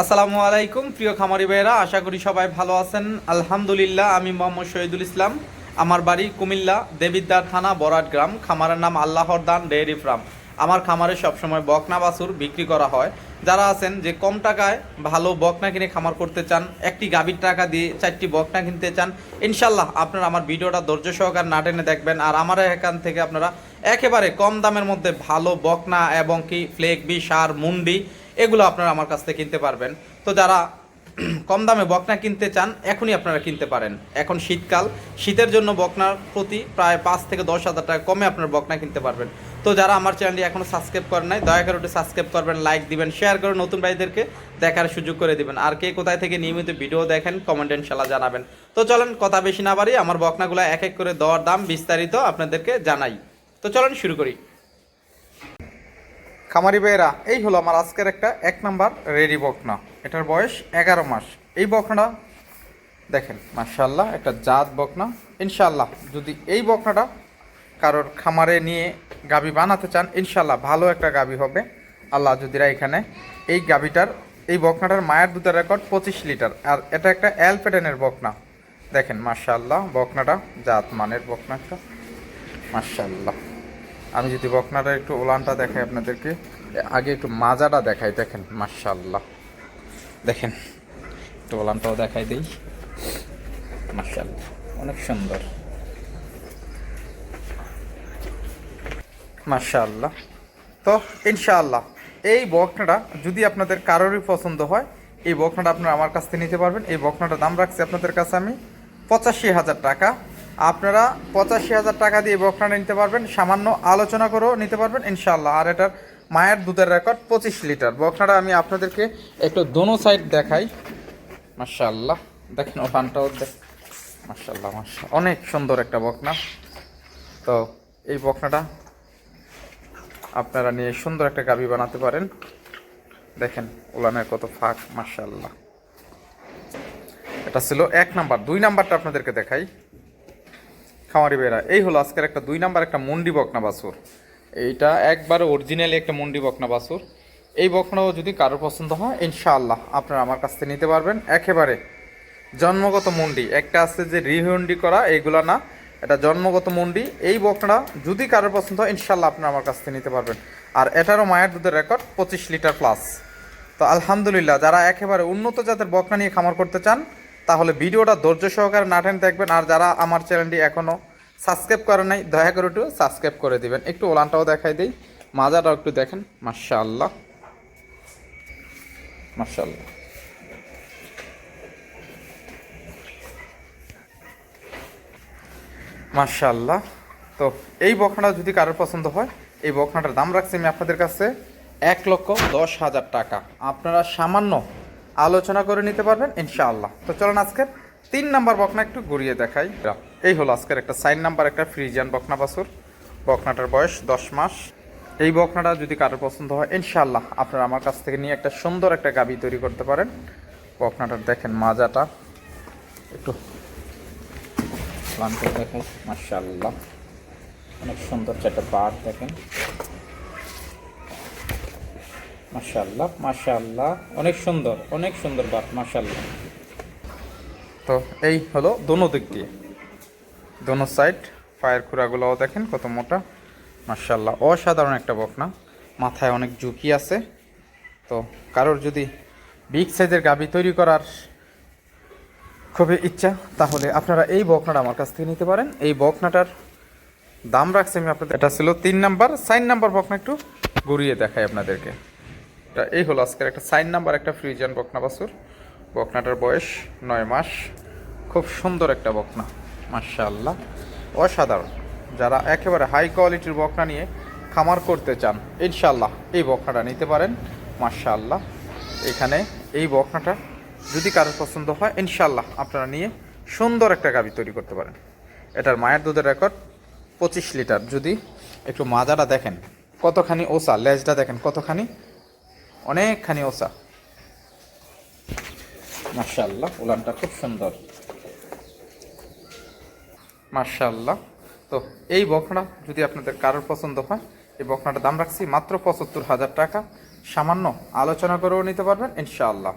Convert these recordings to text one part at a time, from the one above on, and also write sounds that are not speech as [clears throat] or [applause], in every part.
আসসালামু আলাইকুম, প্রিয় খামারি ভাইয়েরা, আশা করি সবাই ভালো আছেন। আলহামদুলিল্লাহ, আমি মোহাম্মদ শহীদুল ইসলাম। আমার বাড়ি কুমিল্লা দেবিদ্দার থানা, বরাট গ্রাম। খামারের নাম আল্লাহর দান, ডেয়ারি ফার্ম। আমার খামারে সবসময় বকনা বাছুর বিক্রি করা হয়। যারা আছেন যে কম টাকায় ভালো বকনা কিনে খামার করতে চান, একটি গাভীর টাকা দিয়ে চারটি বকনা কিনতে চান, ইনশাল্লাহ আপনারা আমার ভিডিওটা ধৈর্য সহকার না টেনে দেখবেন। আর আমার এখান থেকে আপনারা একেবারে কম দামের মধ্যে ভালো বকনা এবং কি ফ্লেক বি সার, মুন্ডি এগুলো আপনারা আমার কাছ থেকে কিনতে পারবেন। তো যারা [clears throat] কম দামে বকনা কিনতে চান, এখনই আপনারা কিনতে পারেন। এখন শীতকাল, শীতের জন্য বকনার প্রতি প্রায় পাঁচ থেকে দশ হাজার টাকা কমে আপনার বকনা কিনতে পারবেন। তো যারা আমার চ্যানেলটি এখনও সাবস্ক্রাইব করেন নাই, দয়া করে ওটি সাবস্ক্রাইব করবেন, লাইক দিবেন, শেয়ার করে নতুন ভাইদেরকে দেখার সুযোগ করে দিবেন। আর কে কোথায় থেকে নিয়মিত ভিডিও দেখেন কমেন্ট জানাবেন। তো চলেন, কথা বেশি না বাড়ি আমার বকনাগুলো এক এক করে দেওয়ার দাম বিস্তারিত আপনাদেরকে জানাই। তো চলেন শুরু করি। খামারি ভাইয়েরা, এই হলো আমার আজকের একটা এক নাম্বার রেডি বকনা। এটার বয়স এগারো মাস। এই বকনাটা দেখেন মার্শাল্লাহ একটা জাত বকনা। ইনশাল্লাহ যদি এই বকনাটা কারোর খামারে নিয়ে গাবি বানাতে চান ইনশাল্লাহ ভালো একটা গাবি হবে। আল্লাহ যদিরা এখানে এই গাবিটার, এই বকনাটার মায়ের দুধের রেকর্ড পঁচিশ লিটার। আর এটা একটা অ্যালপেটেনের বকনা। দেখেন মার্শাল্লাহ বকনাটা জাত মানের বকনাটা মার্শাল্লাহ আমি যদি বকনাটা একটু ওলানটা দেখাই আপনাদেরকে, আগে একটু মাজাটা দেখাই, দেখেন মার্শাল্লাহ দেখেন, একটু ওলানটাও দেখাই দিই। মার্শাল্লাহ অনেক সুন্দর। মার্শাল্লাহ তো, ইনশাআল্লাহ, এই বকনাটা যদি আপনাদের কারোরই পছন্দ হয়, এই বকনাটা আপনারা আমার কাছ থেকে নিতে পারবেন। এই বকনাটার দাম রাখছি আপনাদের কাছে আমি পঁচাশি হাজার টাকা। আপনারা পঁচাশি হাজার টাকা দিয়ে বকনাটা নিতে পারবেন, সামান্য আলোচনা করেও নিতে পারবেন ইনশাল্লাহ আর এটার মায়ের দুধের রেকর্ড পঁচিশ লিটার। বকনাটা আমি আপনাদেরকে একটু দোনো সাইড দেখাই। মার্শাল্লাহ দেখেন ওখানটাও দেখ মার্শাল্লাহ মার্শাল অনেক সুন্দর একটা বকনা তো এই বকনাটা আপনারা নিয়ে সুন্দর একটা গাবি বানাতে পারেন। দেখেন, উলানের কত ফাঁক মার্শাল্লাহ এটা ছিল এক নাম্বার। দুই নাম্বারটা আপনাদেরকে দেখাই। খামারি বেড়া এই হলো আজকের একটা দুই নাম্বার একটা মুন্ডি বকনা বাছুর। এইটা একবারে অরিজিনালি একটা মুন্ডি বকনা বাছুর। এই বকনাও যদি কারোর পছন্দ হয়, ইনশাআল্লাহ আপনারা আমার কাছ থেকে নিতে পারবেন। একেবারে জন্মগত মুন্ডি। একটা আছে যে রিহুন্ডি করা, এইগুলা না, এটা জন্মগত মুন্ডি। এই বকনাটা যদি কারোর পছন্দ হয় ইনশাল্লাহ আপনারা আমার কাছ থেকে নিতে পারবেন। আর এটারও মায়ের দুধের রেকর্ড পঁচিশ লিটার প্লাস তো আলহামদুলিল্লাহ, যারা একেবারে উন্নত জাতের বকনা নিয়ে খামার করতে চান তাহলে ভিডিওটা ধৈর্য সহকারে না টেনে দেখবেন। আর যারা আমার চ্যানেলটি এখনও সাবস্ক্রাইব করে নাই, দয়া করে একটু সাবস্ক্রাইব করে দিবেন। একটু ওলানটাও দেখাই দিই। মাজাটাও একটু দেখেন। মার্শাল্লাহ মার্শাল্লাহ মার্শাল্লাহ তো এই বকনাটা যদি কারোর পছন্দ হয়, এই বকনাটার দাম রাখছি আমি আপনাদের কাছে এক লক্ষ দশ হাজার টাকা। আপনারা সামান্য আলোচনা করে নিতে পারবেন, ইনশাআল্লাহ। তো চলুন আজকের তিন নাম্বার বকনা একটু ঘুরিয়ে দেখাই। এই হলো আজকের একটা সাইন নাম্বার, একটা ফ্রিজিয়ান বকনা বাসুর বকনাটার বয়স দশ মাস। এই বকনাটা যদি কারোর পছন্দ হয়, ইনশাআল্লাহ আপনারা আমার কাছ থেকে নিয়ে একটা সুন্দর একটা গাবি তৈরি করতে পারেন। বকনাটার দেখেন মাজাটা। একটু দেখাই মার্শাল্লাহ অনেক সুন্দর চারটা বার দেখেন। মার্শাল্লাহ মার্শাল্লাহ অনেক সুন্দর অনেক সুন্দর বাট মার্শাল্লাহ তো এই হলো দোনো দিক দিয়ে। দোনো সাইড, পায়ের খুঁড়াগুলোও দেখেন কত মোটা। মার্শাল্লাহ অসাধারণ একটা বকনা। মাথায় অনেক ঝুঁকি আছে। তো কারোর যদি বিগ সাইজের গাবি তৈরি করার খুবই ইচ্ছা, তাহলে আপনারা এই বকনাটা আমার কাছ থেকে নিতে পারেন। এই বকনাটার দাম রাখছি আমি আপনাদের এটা ছিল তিন নাম্বার, সাইন নাম্বার বকনা একটু ঘুরিয়ে দেখাই আপনাদেরকে। এটা এই হলো আজকের একটা সাইন নাম্বার, একটা ফ্রিজিয়ান বকনা বাসুর বকনাটার বয়স নয় মাস। খুব সুন্দর একটা বকনা মার্শাল্লাহ অসাধারণ। যারা একেবারে হাই কোয়ালিটির বকনা নিয়ে খামার করতে চান ইনশাল্লাহ এই বকনাটা নিতে পারেন মার্শাল্লাহ এখানে এই বকনাটা যদি কারোর পছন্দ হয় ইনশাল্লাহ আপনারা নিয়ে সুন্দর একটা গাবি তৈরি করতে পারেন। এটার মায়ের দুধের রেকর্ড পঁচিশ লিটার। যদি একটু মাজাটা দেখেন, কতখানি ওসা, লেজটা দেখেন, কতখানি অনেকখানি ওসা। মার্শাল্লাহ উলানটা খুব সুন্দর। মার্শাল্লাহ তো এই বকনা যদি আপনাদের কারোর পছন্দ হয়, এই বকনাটার দাম রাখছি মাত্র পঁচাত্তর হাজার টাকা। সামান্য আলোচনা করেও নিতে পারবেন, ইনশাআল্লাহ।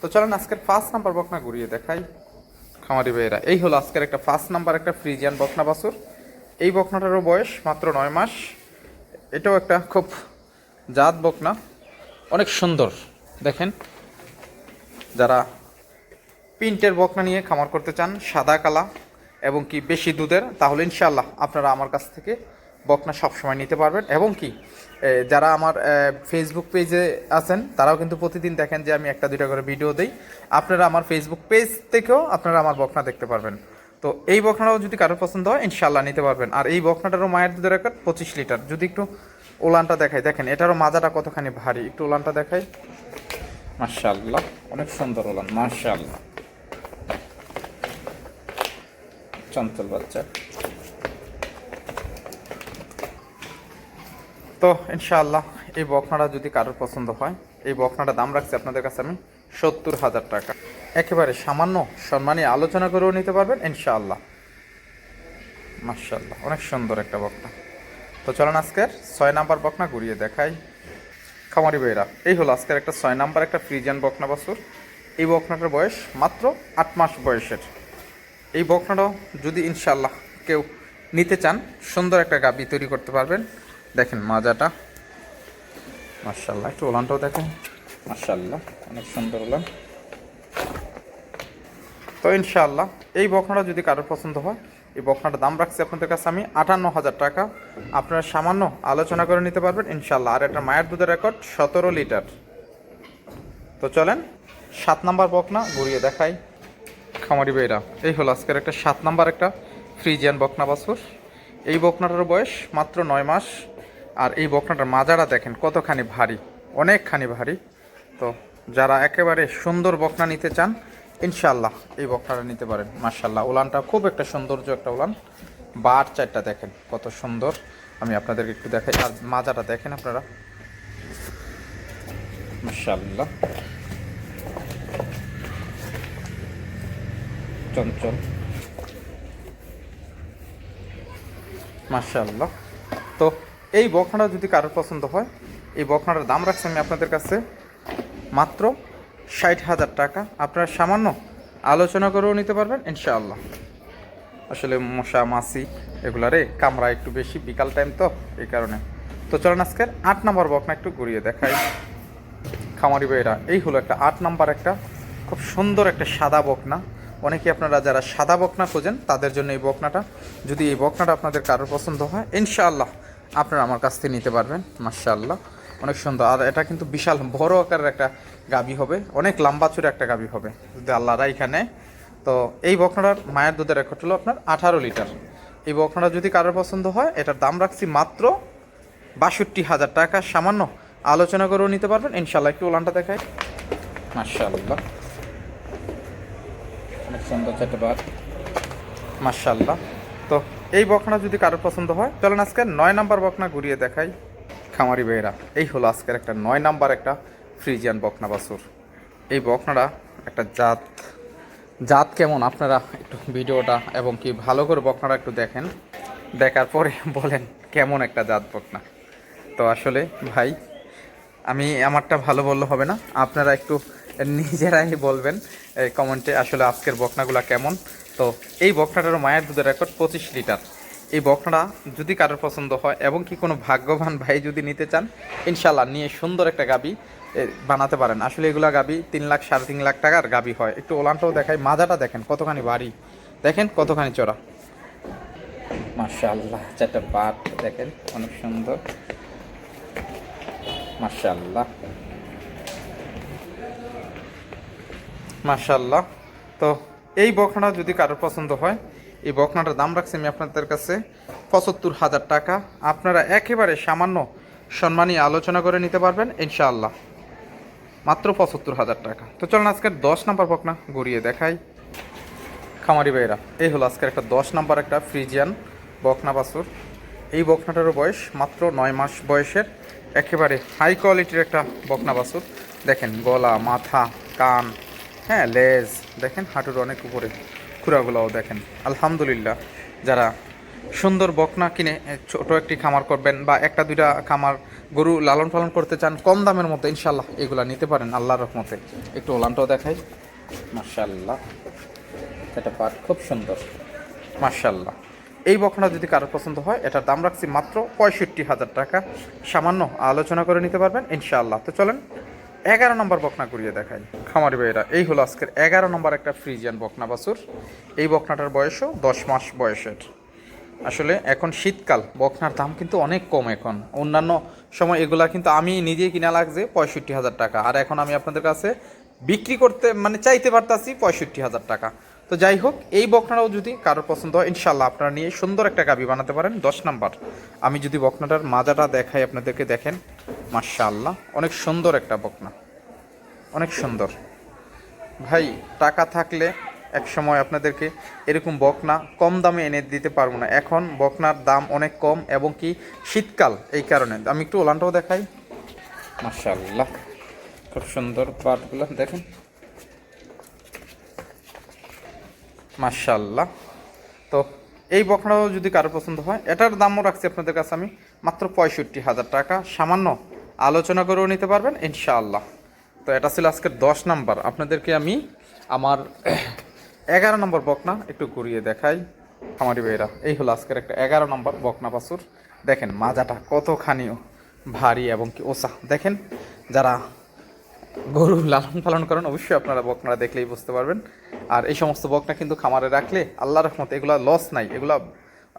তো চলেন আজকের ফার্স্ট নাম্বার বকনা ঘুরিয়ে দেখাই। খামারি ভাইয়েরা, এই হলো আজকের একটা ফার্স্ট নাম্বার একটা ফ্রিজিয়ান বকনা বাসুর এই বকনাটারও বয়স মাত্র নয় মাস। এটাও একটা খুব জাত বকনা অনেক সুন্দর। দেখেন, যারা প্রিন্টের বকনা নিয়ে খামার করতে চান, সাদা কালা এবং কি বেশি দুধের, তাহলে ইনশাল্লাহ আপনারা আমার কাছ থেকে বকনা সবসময় নিতে পারবেন। এবং কি যারা আমার ফেসবুক পেজে আছেন, তারাও কিন্তু প্রতিদিন দেখেন যে আমি একটা দুইটা করে ভিডিও দিই। আপনারা আমার ফেসবুক পেজ থেকেও আপনারা আমার বকনা দেখতে পারবেন। তো এই বকনাটাও যদি কারোর পছন্দ হয় ইনশাল্লাহ নিতে পারবেন। আর এই বকনাটারও মায়ের দুধের রেকর্ড পঁচিশ লিটার। যদি একটু ওলানটা দেখাই। দেখেন এটারও মাজাটা কতখানি ভারী। একটু ওলানটা দেখাই। মার্শাল্লাহ অনেক সুন্দর ওলান মার্শাল্লাহ চঞ্চল বাচ্চা। তো ইনশাআল্লাহ এই বকনাটা যদি কারোর পছন্দ হয় এই বকনাটা দাম রাখছি আপনাদের কাছে আমি সত্তর হাজার টাকা। একেবারে সামান্য সম্মানী আলোচনা করেও নিতে পারবেন ইনশাআল্লাহ। মার্শাল্লাহ অনেক সুন্দর একটা বকনা। তো চলেন আজকের ছয় নাম্বার বকনা ঘুরিয়ে দেখাই। খামারি ভাইরা, এই হলো আজকের একটা ছয় নাম্বার একটা ফ্রিজিয়ান বকনা বাছুর এই বকনাটার বয়স মাত্র আট মাস বয়সের। এই বকনাটাও যদি ইনশাল্লাহ কেউ নিতে চান, সুন্দর একটা গাবি তৈরি করতে পারবেন। দেখেন মাজাটা। মার্শাল্লাহ একটু ওলানটাও দেখেন। মার্শাল্লাহ অনেক সুন্দর ওলান। তো ইনশাল্লাহ এই বকনাটা যদি কারোর পছন্দ হয় এই বকনাটার দাম রাখছি আপনাদের কাছে আমি আটান্ন হাজার টাকা। আপনারা সামান্য আলোচনা করে নিতে পারবেন ইনশাল্লাহ আর এটা মায়ের দুধের রেকর্ড, সতেরো লিটার। তো চলেন, সাত নাম্বার বকনা ঘুরিয়ে দেখাই। খামারি বেরা এই হলো আজকের একটা সাত নাম্বার একটা ফ্রিজিয়ান বকনা বাছুর। এই বকনাটার বয়স মাত্র নয় মাস। আর এই বকনাটার মাজারা দেখেন কতখানি ভারী, অনেকখানি ভারী। তো যারা একেবারে সুন্দর বকনা নিতে চান ইনশাল্লাহ এই বকনাটা নিতে পারেন মার্শাল্লাহ উলানটা খুব একটা সৌন্দর্য একটা উলান। বার চারটা দেখেন, কত সুন্দর। আমি আপনাদেরকে একটু দেখাই, আর মাজাটা দেখেন আপনারা। মার্শাল্লাহ চঞ্চল। মার্শাল্লাহ তো এই বকনাটা যদি কারোর পছন্দ হয়, এই বকনাটার দাম রাখছি আমি আপনাদের কাছে মাত্র ষাট হাজার টাকা। আপনারা সামান্য আলোচনা করেও নিতে পারবেন, ইনশাআল্লাহ। আসলে মশা, মাছি এগুলারে কামরা একটু বেশি, বিকাল টাইম তো এই কারণে। তো চলেন আজকের আট নম্বর বকনা একটু ঘুরিয়ে দেখাই। খামারি ভাইরা এই হলো একটা আট নম্বর একটা খুব সুন্দর একটা সাদা বকনা। অনেকে আপনারা যারা সাদা বকনা খোঁজেন, তাদের জন্য এই বকনাটা। যদি এই বকনাটা আপনাদের কারোর পছন্দ হয়, ইনশাআল্লাহ আপনারা আমার কাছ থেকে নিতে পারবেন মার্শাল্লাহ অনেক সুন্দর। আর এটা কিন্তু বিশাল বড় আকারের একটা গাবি হবে। অনেক লম্বা চুরে একটা গাবি হবে, যদি আল্লাহরা এখানে। তো এই বকনাটার মায়ের দুধের রেকর্ড হলো আপনার আঠারো লিটার। এই বকনাটা যদি কারোর পছন্দ হয়, এটার দাম রাখছি মাত্র বাষট্টি হাজার টাকা। সামান্য আলোচনা করেও নিতে পারবেন। ইনশাল্লাহ একটু ওলানটা দেখায় মার্শাল্লাহ অনেক সুন্দর চারটেবার মার্শাল্লাহ তো এই বকনা যদি কারোর পছন্দ হয়, চলেন আজকে নয় নাম্বার বকনা ঘুরিয়ে দেখাই। খামারি বেয়েরা এই হলো আজকের একটা নয় নাম্বার একটা ফ্রিজিয়ান বকনা বাসুর এই বকনাটা একটা জাত জাত কেমন আপনারা একটু ভিডিওটা এবং কি ভালো করে বকনাটা একটু দেখেন। দেখার পরে বলেন কেমন একটা জাত বকনা। তো আসলে ভাই, আমি আমারটা ভালো বললে হবে না, আপনারা একটু নিজেরাই বলবেন কমেন্টে আসলে আজকের বকনাগুলো কেমন। তো এই বকনাটারও মায়ের দুধের রেকর্ড পঁচিশ লিটার। এই বকনাটা যদি কারোর পছন্দ হয় এবং কি কোনো ভাগ্যবান ভাই যদি নিতে চান ইনশাল্লাহ নিয়ে সুন্দর একটা গাবি বানাতে পারেন। আসলে এগুলা গাবি তিন লাখ, সাড়ে তিন লাখ টাকার গাবি হয়। একটু ওলানটাও দেখায় মাজাটা দেখেন, কতখানি বাড়ি দেখেন কতখানি চড়া মাশাআল্লাহ, চারটা বাট দেখেন, অনেক সুন্দর। মাশাআল্লাহ। মাশাআল্লাহ। তো এই বকনা যদি কারোর পছন্দ হয় এই বকনাটার দাম রাখছি আমি আপনাদের কাছে পঁচাত্তর হাজার টাকা। আপনারা একেবারে সামান্য সম্মানী আলোচনা করে নিতে পারবেন, ইনশাআল্লাহ। মাত্র পঁচাত্তর হাজার টাকা। তো চলুন আজকের দশ নাম্বার বকনা ঘুরিয়ে দেখাই। খামারি ভাইরা এই হলো আজকের একটা দশ নাম্বার একটা ফ্রিজিয়ান বকনা বাছুর। এই বকনাটারও বয়স মাত্র নয় মাস বয়সের। একেবারে হাই কোয়ালিটির একটা বকনা বাছুর। দেখেন গলা, মাথা, কান হ্যাঁ লেজ, দেখেন হাঁটুর অনেক উপরে। খুরাগুলাও দেখেন। আলহামদুলিল্লাহ, যারা সুন্দর বকনা কিনে ছোট একটি খামার করবেন বা একটা, দুইটা খামার গরু লালন পালন করতে চান, কম দামের মধ্যে ইনশাল্লাহ এগুলা নিতে পারেন আল্লাহর রহমতে। একটু ওলানটাও দেখাই। মার্শাল্লাহ এটা পাট খুব সুন্দর। মার্শাল্লাহ এই বকনা যদি কারও পছন্দ হয়, এটার দাম রাখছি মাত্র পঁয়ষট্টি হাজার টাকা। সামান্য আলোচনা করে নিতে পারবেন, ইনশাআল্লাহ। তো চলেন এগারো নম্বর বকনা করিয়ে দেখাই। খামারি ভাইয়েরা, এই হলো আজকের এগারো নম্বর একটা ফ্রিজিয়ান বকনা বাছুর। এই বকনাটার বয়সও দশ মাস বয়সের। আসলে এখন শীতকাল, বকনার দাম কিন্তু অনেক কম এখন। অন্যান্য সময় এগুলা কিন্তু আমি নিজেই কিনা লাগছে পঁয়ষট্টি হাজার টাকা। আর এখন আমি আপনাদের কাছে বিক্রি করতে মানে চাইতে পারতাছি পঁয়ষট্টি হাজার টাকা। তো যাই হোক, এই বকনাটাও যদি কারোর পছন্দ হয় ইনশাল্লাহ আপনারা নিয়ে সুন্দর একটা গাবি বানাতে পারেন। দশ নাম্বার, আমি যদি বকনাটার মাজাটা দেখাই আপনাদেরকে, দেখেন, মাশাআল্লাহ, অনেক সুন্দর একটা বকনা। অনেক সুন্দর। ভাই, টাকা থাকলে এক সময় আপনাদেরকে এরকম বকনা কম দামে এনে দিতে পারব না। এখন বকনার দাম অনেক কম এবং কি শীতকাল এই কারণে। আমি একটু ওলানটাও দেখাই। মাশাআল্লাহ, খুব সুন্দর পাটগুলো, দেখেন। মাশাআল্লাহ। তো এই বকনাও যদি কারও পছন্দ হয়, এটার দামও রাখছি আপনাদের কাছে আমি মাত্র পঁয়ষট্টি হাজার টাকা। সামান্য আলোচনা করেও নিতে পারবেন, ইনশাআল্লাহ। তো এটা ছিল আজকের দশ নাম্বার। আপনাদেরকে আমি আমার এগারো নম্বর বকনা একটু ঘুরিয়ে দেখাই। আমারি ভাইরা, এই হলো আজকের একটা এগারো নম্বর বকনা বাছুর। দেখেন মাজাটা কতখানি ভারী এবং কি ওসা। দেখেন যারা গরু লালন পালন করেন, অবশ্যই আপনারা বকনারা দেখলেই বুঝতে পারবেন। আর এই সমস্ত বকনা কিন্তু খামারে রাখলে আল্লাহ রহমত এগুলা লস নাই। এগুলা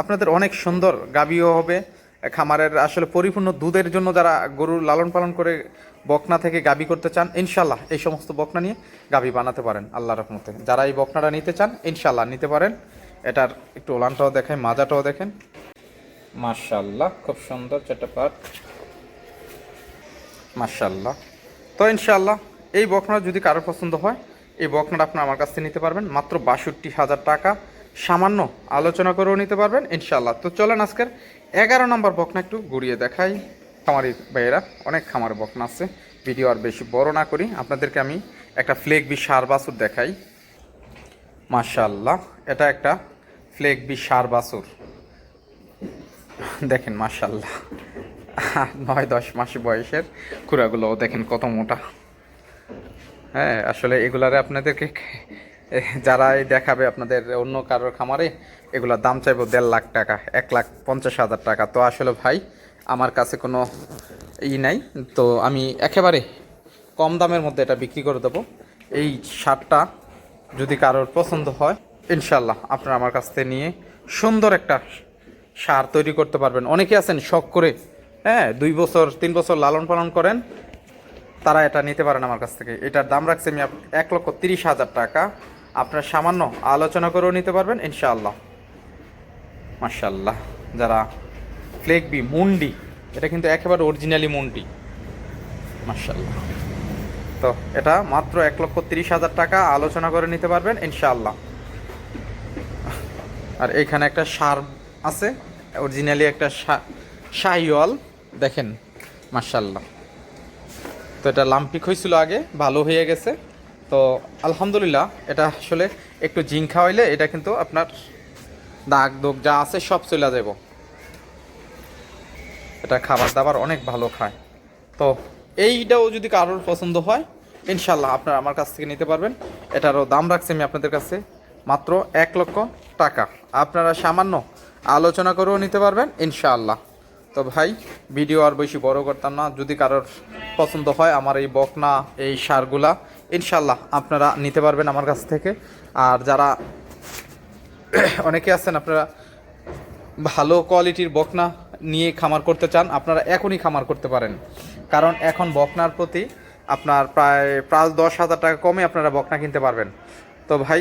আপনাদের অনেক সুন্দর গাবিও হবে। খামারের আসলে পরিপূর্ণ দুধের জন্য যারা গরু লালন পালন করে বকনা থেকে গাবি করতে চান ইনশাল্লাহ এই সমস্ত বকনা নিয়ে গাবি বানাতে পারেন আল্লাহ রহমতে। যারা এই বকনাটা নিতে চান ইনশাল্লাহ নিতে পারেন। এটার একটু ওলানটাও দেখেন, মাজাটাও দেখেন। মাশাল্লাহ খুব সুন্দর চারটা পাট। মাশাল্লাহ তো ইনশাল্লাহ এই বকনা যদি কারোর পছন্দ হয়, এই বকনাটা আপনার আমার কাছ থেকে নিতে পারবেন। মাত্র বাষট্টি হাজার টাকা সামান্য আলোচনা করেও নিতে পারবেন ইনশাল্লাহ তো চলেন আজকের এগারো নম্বর বকনা একটু ঘুরিয়ে দেখাই। খামারি ভাইয়েরা, অনেক খামার বকনা আছে। ভিডিও আর বেশি বড় না করি। আপনাদেরকে আমি একটা ফ্লেক বি সার বাছুর দেখাই। মাশাল্লাহ এটা একটা ফ্লেক বি সার বাছুর। দেখেন মাশাল্লাহ [laughs] নয়, দশ মাস বয়সের খুঁড়াগুলোও দেখেন কত মোটা। হ্যাঁ আসলে এগুলারে আপনাদেরকে [laughs] যারাই দেখাবে আপনাদের অন্য কারোর খামারে, এগুলার দাম চাইব দেড় লাখ টাকা, এক লাখ পঞ্চাশ হাজার টাকা। তো আসলে ভাই, আমার কাছে কোনো ই নাই, তো আমি একেবারে কম দামের মধ্যে এটা বিক্রি করে দেবো। এই শার্টটা যদি কারোর পছন্দ হয় ইনশাল্লাহ আপনারা আমার কাছ থেকে নিয়ে সুন্দর একটা সার তৈরি করতে পারবেন। অনেকে আছেন শখ করে হ্যাঁ দুই বছর, তিন বছর লালন পালন করেন, তারা এটা নিতে পারেন আমার কাছ থেকে। এটার দাম রাখছি আমি এক লক্ষ তিরিশ হাজার টাকা। আপনার সামান্য আলোচনা করেও নিতে পারবেন, ইনশাআল্লাহ। মার্শাল্লাহ যারা ফ্লেক বি মুন্ডি এটা কিন্তু একেবারে অরিজিনালি মুন্ডি মার্শাল্লাহ তো এটা মাত্র এক লক্ষ তিরিশ হাজার টাকা আলোচনা করে নিতে পারবেন, ইনশাআল্লাহ। আর এখানে একটা সার আছে অরিজিনালি একটা শাহিওয়াল। দেখেন মার্শাল্লাহ তো এটা লাম্পিক হয়েছিল আগে, ভালো হয়ে গেছে। তো আলহামদুলিল্লাহ, এটা আসলে একটু জিঙ্ক খাওয়াইলে এটা কিন্তু আপনার দাগ দোগ যা আছে সব চলে যাব। এটা খাবার দাবার অনেক ভালো খায়। তো এইটাও যদি কারোর পছন্দ হয় ইনশাল্লাহ আপনারা আমার কাছ থেকে নিতে পারবেন। এটারও দাম রাখছি আমি আপনাদের কাছে মাত্র এক লক্ষ টাকা। আপনারা সামান্য আলোচনা করেও নিতে পারবেন, ইনশাআল্লাহ। তো ভাই, ভিডিও আর বেশি বড় করতাম না। যদি কারোর পছন্দ হয় আমার এই বকনা, এই সারগুলা ইনশাল্লাহ আপনারা নিতে পারবেন আমার কাছ থেকে। আর যারা [clears throat] অনেকে আছেন, আপনারা ভালো কোয়ালিটির বকনা নিয়ে খামার করতে চান, আপনারা এখনই খামার করতে পারেন। কারণ এখন বকনার প্রতি আপনার প্রায় প্রায় দশ হাজার টাকা কমে আপনারা বকনা কিনতে পারবেন। তো ভাই,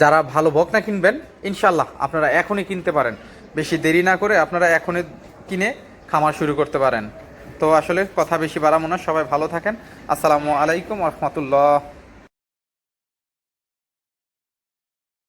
যারা ভালো বকনা কিনবেন ইনশাল্লাহ আপনারা এখনই কিনতে পারেন। বেশি দেরি না করে আপনারা এখনই কিনে খামার শুরু করতে পারেন। তো আসলে কথা বেশি বাড়াবো না, সবাই ভালো থাকেন। আসসালামু আলাইকুম রহমতুল্লাহ।